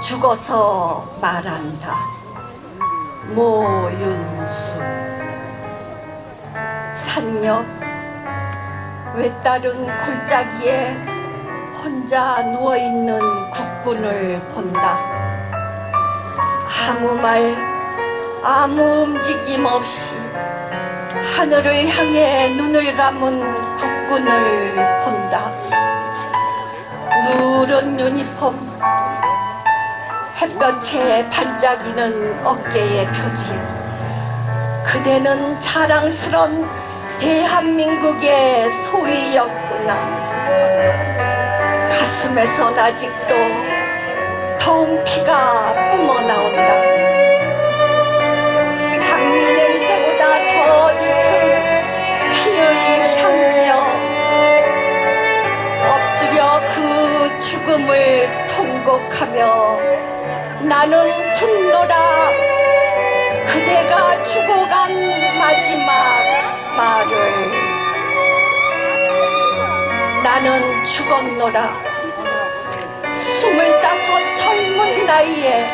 죽어서 말한다. 모윤수 산역 외따른 골짜기에 혼자 누워있는 국군을 본다. 아무 말, 아무 움직임 없이 하늘을 향해 눈을 감은 국군을. 누런 유니폼, 햇볕에 반짝이는 어깨의 표지. 그대는 자랑스런 대한민국의 소위였구나. 가슴에선 아직도 더운 피가 뿜어나온다. 죽음을 통곡하며 나는 듣노라. 그대가 죽어간 마지막 말을 나는 죽었노라. 스물다섯 젊은 나이에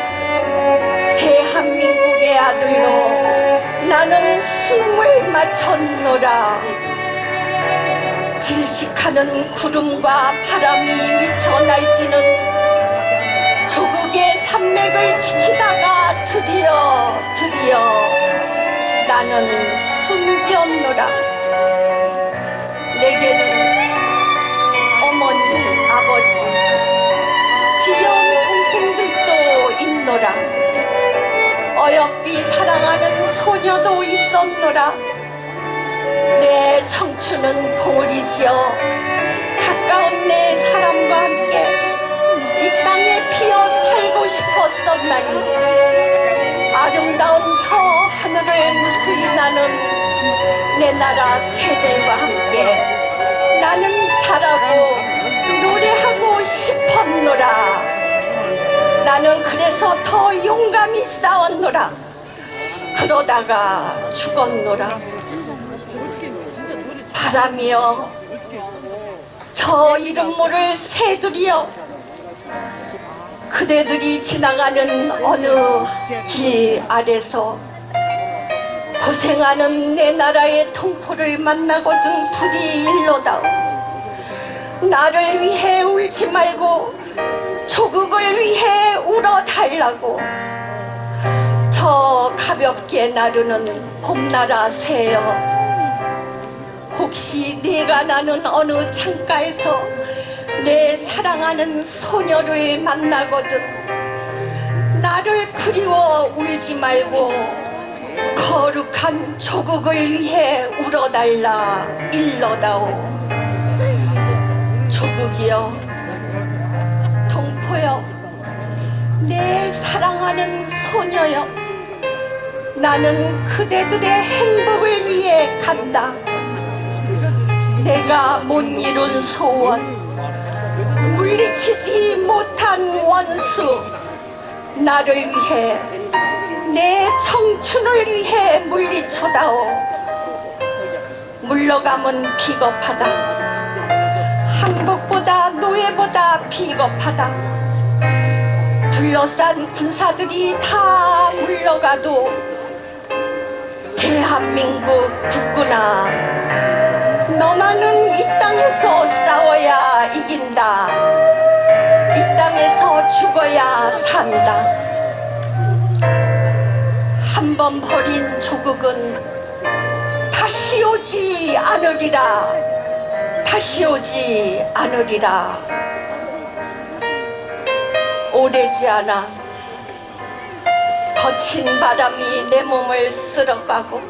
대한민국의 아들로 나는 숨을 마쳤노라. 질식하는 구름과 바람이 미쳐 나는 숨지었노라. 내게는 어머니 아버지 귀여운 동생들도 있노라. 어여삐 사랑하는 소녀도 있었노라. 내 청춘은 봉우리 지어 가까운 내 사람과 함께 하늘을 무수히 나는 내 나라 새들과 함께 나는 자라고 노래하고 싶었노라. 나는 그래서 더 용감히 싸웠노라. 그러다가 죽었노라. 바람이여 저 이름 모를 새들이여 그대들이 지나가는 어느 길 아래서 고생하는 내 나라의 동포를 만나거든 부디 일러다오. 나를 위해 울지 말고 조국을 위해 울어달라고. 저 가볍게 나르는 봄나라 새여 혹시 내가 나는 어느 창가에서 내 사랑하는 소녀를 만나거든 나를 그리워 울지 말고 거룩한 조국을 위해 울어달라 일러다오. 조국이여 동포여 내 사랑하는 소녀여 나는 그대들의 행복을 위해 간다. 내가 못 이룬 소원 물리치지 못한 원수 나를 위해 내 청춘을 위해 물리쳐다오 물러감은 비겁하다 항복보다 노예보다 비겁하다 둘러싼 군사들이 다 물러가도 대한민국 국구나 너만은 이 땅에서 싸워야 이긴다. 이 땅에서 죽어야 산다. 한번 버린 조국은 다시 오지 않으리라. 다시 오지 않으리라. 오래지 않아 거친 바람이 내 몸을 쓸어가고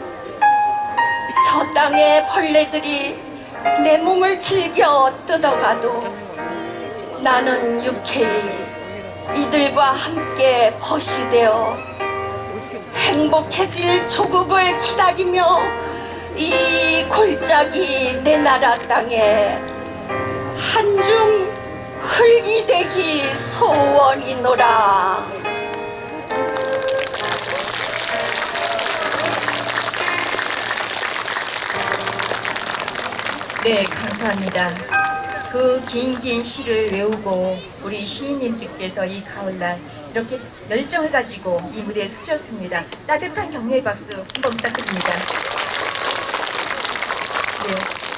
저 땅의 벌레들이 내 몸을 즐겨 뜯어가도 나는 유쾌히 이들과 함께 벗이 되어 행복해질 조국을 기다리며 이 골짜기 내 나라 땅에 한줌 흙이 되기 소원이노라. 네, 감사합니다. 그 긴 긴 시를 외우고 우리 시인님들께서 이 가을날 이렇게 열정을 가지고 이 무대에 서셨습니다. 따뜻한 격려의 박수 한번 부탁드립니다. 네.